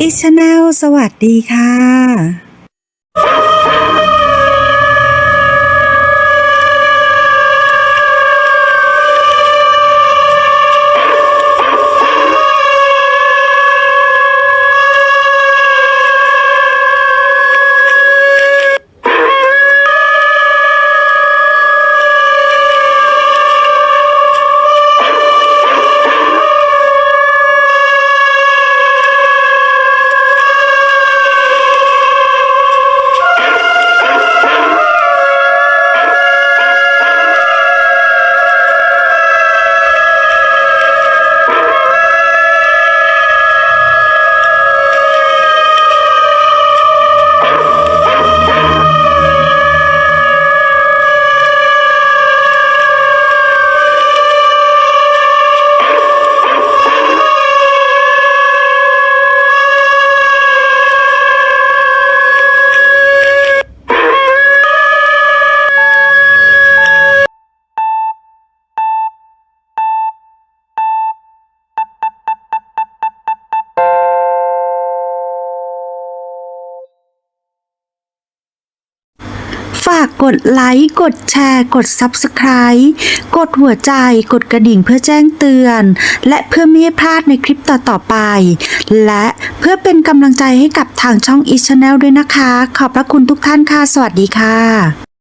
อิชแนลสวัสดีค่ะ ฝากกดไลค์ กดแชร์ กด Subscribe กดหัวใจ กดกระดิ่งเพื่อแจ้งเตือน และเพื่อไม่ให้พลาดในคลิปต่อ ๆ ไป และเพื่อเป็นกำลังใจให้กับทางช่อง e c h a n n e l ด้วยนะคะ ขอบพระคุณทุกท่านค่ะ สวัสดีค่ะ